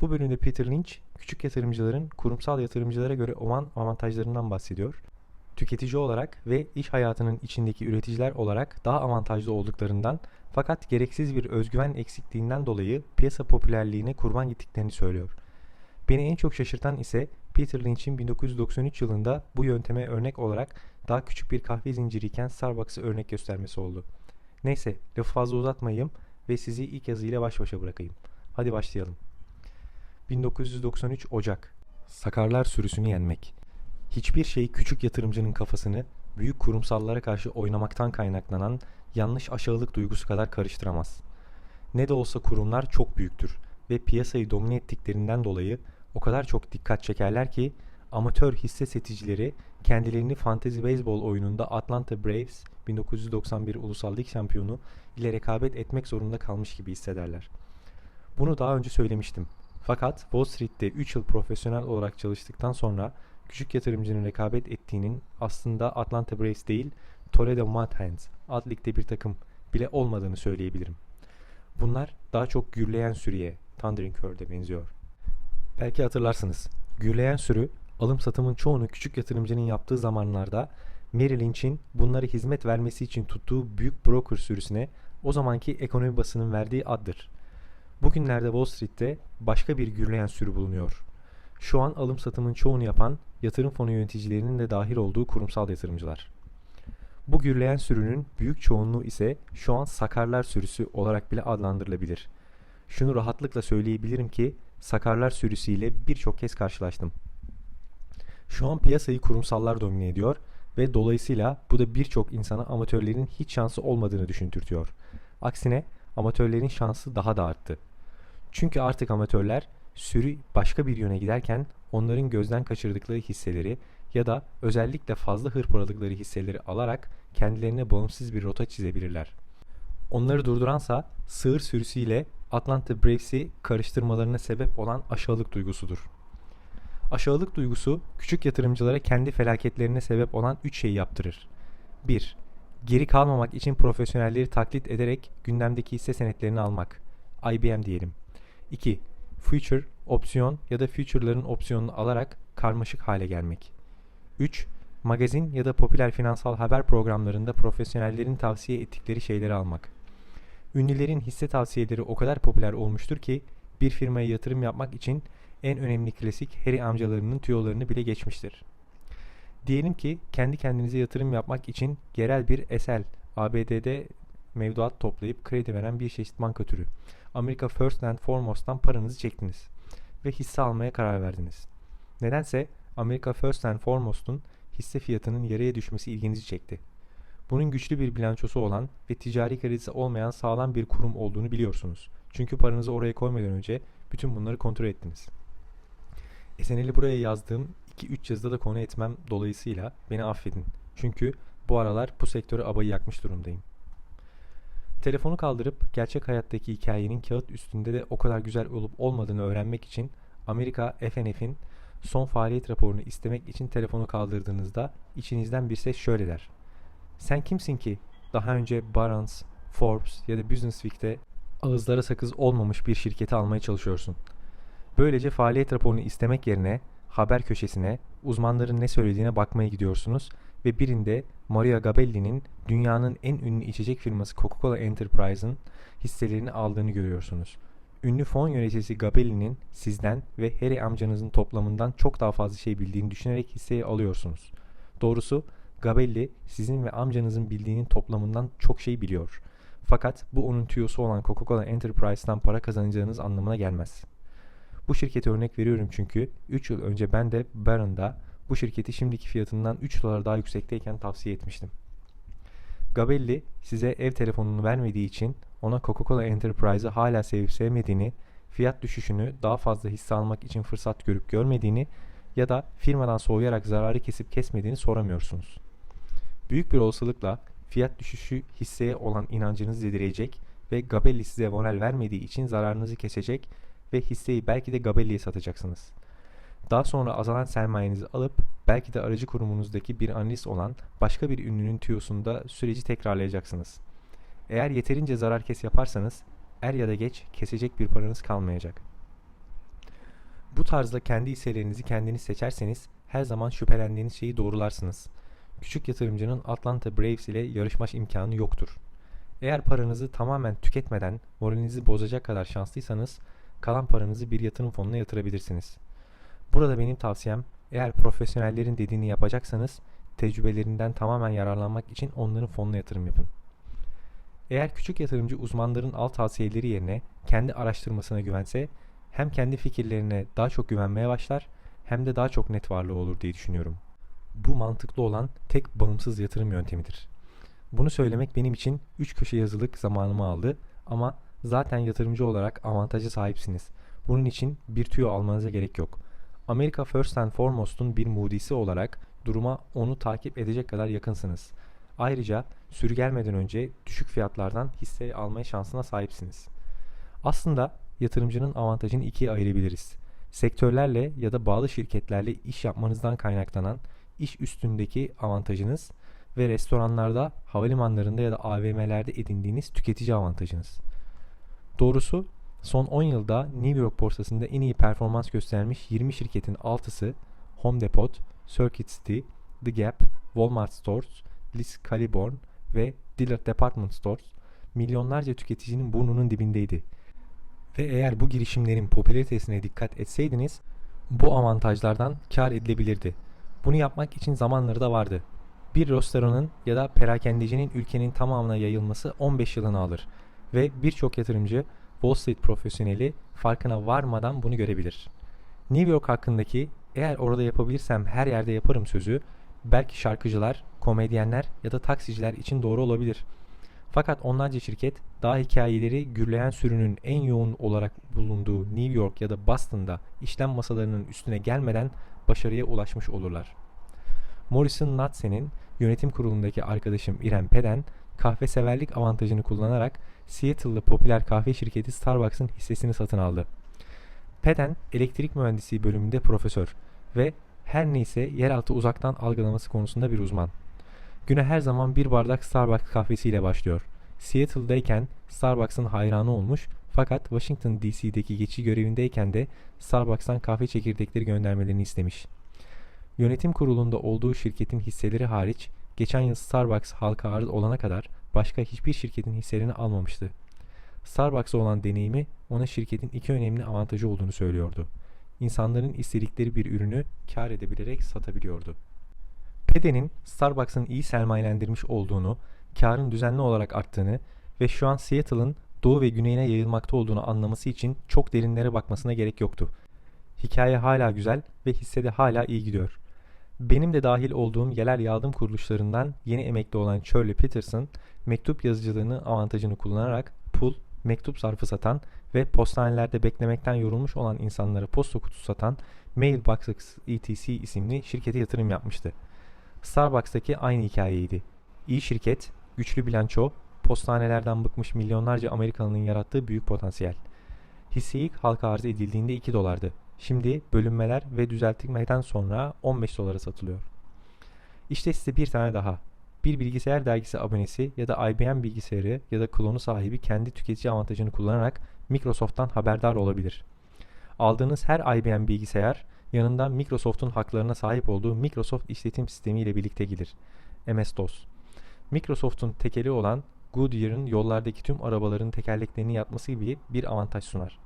Bu bölümde Peter Lynch, küçük yatırımcıların kurumsal yatırımcılara göre olan avantajlarından bahsediyor. Tüketici olarak ve iş hayatının içindeki üreticiler olarak daha avantajlı olduklarından fakat gereksiz bir özgüven eksikliğinden dolayı piyasa popülerliğine kurban gittiklerini söylüyor. Beni en çok şaşırtan ise Peter Lynch'in 1993 yılında bu yönteme örnek olarak daha küçük bir kahve zinciriyken Starbucks'ı örnek göstermesi oldu. Neyse lafı fazla uzatmayayım ve sizi ilk yazıyla baş başa bırakayım. Hadi başlayalım. 1993 Ocak Sakarlar sürüsünü yenmek Hiçbir şey küçük yatırımcının kafasını büyük kurumsallara karşı oynamaktan kaynaklanan yanlış aşağılık duygusu kadar karıştıramaz. Ne de olsa kurumlar çok büyüktür ve piyasayı domine ettiklerinden dolayı o kadar çok dikkat çekerler ki amatör hisse seticileri kendilerini Fantasy Baseball oyununda Atlanta Braves 1991 Ulusal Lig şampiyonu ile rekabet etmek zorunda kalmış gibi hissederler. Bunu daha önce söylemiştim. Fakat Wall Street'te 3 yıl profesyonel olarak çalıştıktan sonra küçük yatırımcının rekabet ettiğinin aslında Atlanta Braves değil Toledo Mud Hens ad ligde bir takım bile olmadığını söyleyebilirim. Bunlar daha çok gürleyen sürüye, Thundering Curve'de benziyor. Belki hatırlarsınız. Gürleyen sürü alım satımın çoğunu küçük yatırımcının yaptığı zamanlarda Merrill Lynch'in bunları hizmet vermesi için tuttuğu büyük broker sürüsüne o zamanki ekonomi basının verdiği addır. Bugünlerde Wall Street'te başka bir gürleyen sürü bulunuyor. Şu an alım satımın çoğunu yapan yatırım fonu yöneticilerinin de dahil olduğu kurumsal yatırımcılar. Bu gürleyen sürünün büyük çoğunluğu ise şu an sakarlar sürüsü olarak bile adlandırılabilir. Şunu rahatlıkla söyleyebilirim ki sakarlar sürüsüyle birçok kez karşılaştım. Şu an piyasayı kurumsallar domine ediyor ve dolayısıyla bu da birçok insana amatörlerin hiç şansı olmadığını düşündürtüyor. Aksine amatörlerin şansı daha da arttı. Çünkü artık amatörler sürü başka bir yöne giderken onların gözden kaçırdıkları hisseleri ya da özellikle fazla hırpaladıkları hisseleri alarak kendilerine bağımsız bir rota çizebilirler. Onları durduransa sığır sürüsüyle Atlanta Braves'i karıştırmalarına sebep olan aşağılık duygusudur. Aşağılık duygusu küçük yatırımcılara kendi felaketlerine sebep olan 3 şeyi yaptırır. 1. Geri kalmamak için profesyonelleri taklit ederek gündemdeki hisse senetlerini almak. IBM diyelim. 2. Future, opsiyon ya da future'ların opsiyonunu alarak karmaşık hale gelmek. 3. Magazin ya da popüler finansal haber programlarında profesyonellerin tavsiye ettikleri şeyleri almak. Ünlülerin hisse tavsiyeleri o kadar popüler olmuştur ki bir firmaya yatırım yapmak için en önemli klasik Harry amcalarının tüyolarını bile geçmiştir. Diyelim ki kendi kendinize yatırım yapmak için yerel bir SL, ABD'de mevduat toplayıp kredi veren bir çeşit banka türü. Amerika First and Foremost'tan paranızı çektiniz ve hisse almaya karar verdiniz. Nedense Amerika First and Foremost'un hisse fiyatının yarıya düşmesi ilginizi çekti. Bunun güçlü bir bilançosu olan ve ticari kredisi olmayan sağlam bir kurum olduğunu biliyorsunuz. Çünkü paranızı oraya koymadan önce bütün bunları kontrol ettiniz. SNL'i buraya yazdığım 2-3 yazıda da konu etmem dolayısıyla beni affedin. Çünkü bu aralar bu sektörü abayı yakmış durumdayım. Telefonu kaldırıp gerçek hayattaki hikayenin kağıt üstünde de o kadar güzel olup olmadığını öğrenmek için Amerika FNF'in son faaliyet raporunu istemek için telefonu kaldırdığınızda içinizden bir ses şöyle der. Sen kimsin ki daha önce Barron's, Forbes ya da Business Week'te ağızlara sakız olmamış bir şirketi almaya çalışıyorsun. Böylece faaliyet raporunu istemek yerine haber köşesine uzmanların ne söylediğine bakmaya gidiyorsunuz ve birinde Maria Gabelli'nin dünyanın en ünlü içecek firması Coca-Cola Enterprise'ın hisselerini aldığını görüyorsunuz. Ünlü fon yöneticisi Gabelli'nin sizden ve Harry amcanızın toplamından çok daha fazla şey bildiğini düşünerek hisseyi alıyorsunuz. Doğrusu Gabelli sizin ve amcanızın bildiğinin toplamından çok şey biliyor. Fakat bu onun tüyosu olan Coca-Cola Enterprise'dan para kazanacağınız anlamına gelmez. Bu şirkete örnek veriyorum çünkü 3 yıl önce ben de Barron'da bu şirketi şimdiki fiyatından 3 dolar daha yüksekteyken tavsiye etmiştim. Gabelli size ev telefonunu vermediği için ona Coca-Cola Enterprise'ı hala sevip sevmediğini, fiyat düşüşünü daha fazla hisse almak için fırsat görüp görmediğini ya da firmadan soğuyarak zararı kesip kesmediğini soramıyorsunuz. Büyük bir olasılıkla fiyat düşüşü hisseye olan inancınızı zedeleyecek ve Gabelli size vonel vermediği için zararınızı kesecek ve hisseyi belki de Gabelli'ye satacaksınız. Daha sonra azalan sermayenizi alıp belki de aracı kurumunuzdaki bir analist olan başka bir ünlünün tüyosunda süreci tekrarlayacaksınız. Eğer yeterince zarar kes yaparsanız er ya da geç kesecek bir paranız kalmayacak. Bu tarzda kendi hisselerinizi kendiniz seçerseniz her zaman şüphelendiğiniz şeyi doğrularsınız. Küçük yatırımcının Atlanta Braves ile yarışma imkanı yoktur. Eğer paranızı tamamen tüketmeden moralinizi bozacak kadar şanslıysanız kalan paranızı bir yatırım fonuna yatırabilirsiniz. Burada benim tavsiyem eğer profesyonellerin dediğini yapacaksanız tecrübelerinden tamamen yararlanmak için onların fonuna yatırım yapın. Eğer küçük yatırımcı uzmanların alt tavsiyeleri yerine kendi araştırmasına güvense hem kendi fikirlerine daha çok güvenmeye başlar hem de daha çok net varlığı olur diye düşünüyorum. Bu mantıklı olan tek bağımsız yatırım yöntemidir. Bunu söylemek benim için 3 köşe yazılık zamanımı aldı ama zaten yatırımcı olarak avantaja sahipsiniz. Bunun için bir tüyo almanıza gerek yok. Amerika First and Foremost'un bir mudisi olarak duruma onu takip edecek kadar yakınsınız. Ayrıca sürü gelmeden önce düşük fiyatlardan hisse almaya şansına sahipsiniz. Aslında yatırımcının avantajını ikiye ayırabiliriz. Sektörlerle ya da bağlı şirketlerle iş yapmanızdan kaynaklanan iş üstündeki avantajınız ve restoranlarda, havalimanlarında ya da AVM'lerde edindiğiniz tüketici avantajınız. Doğrusu son 10 yılda New York borsasında en iyi performans göstermiş 20 şirketin 6'sı Home Depot, Circuit City, The Gap, Walmart Stores, Liz Claiborne ve Dillard Department Stores milyonlarca tüketicinin burnunun dibindeydi. Ve eğer bu girişimlerin popülaritesine dikkat etseydiniz bu avantajlardan kar edilebilirdi. Bunu yapmak için zamanları da vardı. Bir restoranın ya da perakendecinin ülkenin tamamına yayılması 15 yılını alır ve birçok yatırımcı Wall Street profesyoneli farkına varmadan bunu görebilir. New York hakkındaki eğer orada yapabilirsem her yerde yaparım sözü belki şarkıcılar, komedyenler ya da taksiciler için doğru olabilir. Fakat onlarca şirket daha hikayeleri gürleyen sürünün en yoğun olarak bulunduğu New York ya da Boston'da işlem masalarının üstüne gelmeden başarıya ulaşmış olurlar. Morrison Natsen'in yönetim kurulundaki arkadaşım İrem Peden kahve severlik avantajını kullanarak Seattle'lı popüler kahve şirketi Starbucks'ın hissesini satın aldı. Peden elektrik mühendisliği bölümünde profesör ve her neyse yeraltı uzaktan algılaması konusunda bir uzman. Güne her zaman bir bardak Starbucks kahvesiyle başlıyor. Seattle'dayken Starbucks'ın hayranı olmuş fakat Washington DC'deki geçici görevindeyken de Starbucks'tan kahve çekirdekleri göndermelerini istemiş. Yönetim kurulunda olduğu şirketin hisseleri hariç geçen yıl Starbucks halka arz olana kadar başka hiçbir şirketin hisselerini almamıştı. Starbucks'a olan deneyimi ona şirketin iki önemli avantajı olduğunu söylüyordu. İnsanların istedikleri bir ürünü kar edebilerek satabiliyordu. Pede'nin Starbucks'ın iyi sermayelendirmiş olduğunu, karın düzenli olarak arttığını ve şu an Seattle'ın doğu ve güneyine yayılmakta olduğunu anlaması için çok derinlere bakmasına gerek yoktu. Hikaye hala güzel ve hissede hala iyi gidiyor. Benim de dahil olduğum yerel yardım kuruluşlarından yeni emekli olan Shirley Peterson, mektup yazıcılığını avantajını kullanarak pul, mektup zarfı satan ve postanelerde beklemekten yorulmuş olan insanlara posta kutusu satan Mailbox ETC isimli şirkete yatırım yapmıştı. Starbucks'taki aynı hikayeydi. İyi şirket, güçlü bilanço, postanelerden bıkmış milyonlarca Amerikalının yarattığı büyük potansiyel. Hisse ilk halka arz edildiğinde 2 dolardı. Şimdi bölünmeler ve düzeltilmeden sonra 15 dolara satılıyor. İşte size bir tane daha. Bir bilgisayar dergisi abonesi ya da IBM bilgisayarı ya da klonu sahibi kendi tüketici avantajını kullanarak Microsoft'tan haberdar olabilir. Aldığınız her IBM bilgisayar yanında Microsoft'un haklarına sahip olduğu Microsoft işletim sistemi ile birlikte gelir. MS-DOS. Microsoft'un tekeli olan Goodyear'ın yollardaki tüm arabaların tekerleklerini yapması gibi bir avantaj sunar.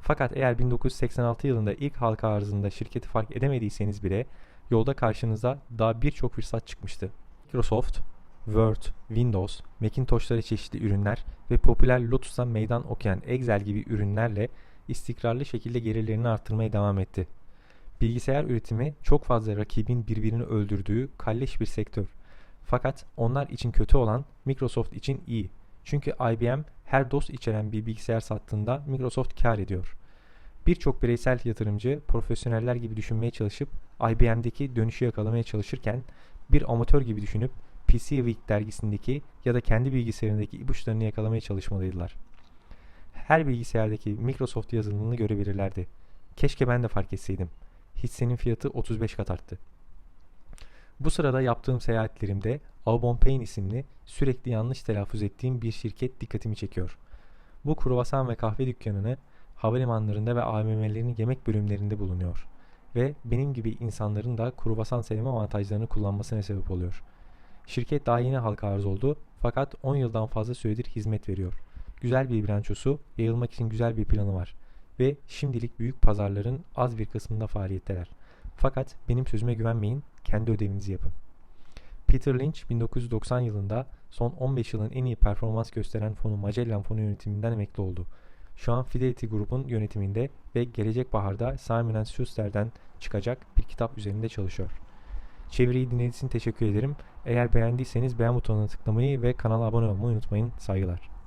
Fakat eğer 1986 yılında ilk halka arzında şirketi fark edemediyseniz bile yolda karşınıza daha birçok fırsat çıkmıştı. Microsoft, Word, Windows, Macintosh'ları çeşitli ürünler ve popüler Lotus'a meydan okuyan Excel gibi ürünlerle istikrarlı şekilde gelirlerini artırmaya devam etti. Bilgisayar üretimi çok fazla rakibin birbirini öldürdüğü kalleş bir sektör. Fakat onlar için kötü olan Microsoft için iyi. Çünkü IBM her DOS içeren bir bilgisayar sattığında Microsoft kar ediyor. Birçok bireysel yatırımcı profesyoneller gibi düşünmeye çalışıp IBM'deki dönüşü yakalamaya çalışırken bir amatör gibi düşünüp PC Week dergisindeki ya da kendi bilgisayarındaki ipuçlarını yakalamaya çalışmalıydılar. Her bilgisayardaki Microsoft yazılımını görebilirlerdi. Keşke ben de fark etseydim. Hissenin fiyatı 35 kat arttı. Bu sırada yaptığım seyahatlerimde Aubon Pain isimli sürekli yanlış telaffuz ettiğim bir şirket dikkatimi çekiyor. Bu kruvasan ve kahve dükkanını havalimanlarında ve AVM'lerin yemek bölümlerinde bulunuyor. Ve benim gibi insanların da kruvasan sevme avantajlarını kullanmasına sebep oluyor. Şirket daha yeni halka arz oldu fakat 10 yıldan fazla süredir hizmet veriyor. Güzel bir bilançosu, yayılmak için güzel bir planı var. Ve şimdilik büyük pazarların az bir kısmında faaliyetteler. Fakat benim sözüme güvenmeyin, kendi ödevinizi yapın. Peter Lynch 1990 yılında son 15 yılın en iyi performans gösteren fonu Magellan Fonu yönetiminden emekli oldu. Şu an Fidelity Group'un yönetiminde ve gelecek baharda Simon Schuster'den çıkacak bir kitap üzerinde çalışıyor. Çeviriyi dinlediğiniz için teşekkür ederim. Eğer beğendiyseniz beğen butonuna tıklamayı ve kanala abone olmayı unutmayın. Saygılar.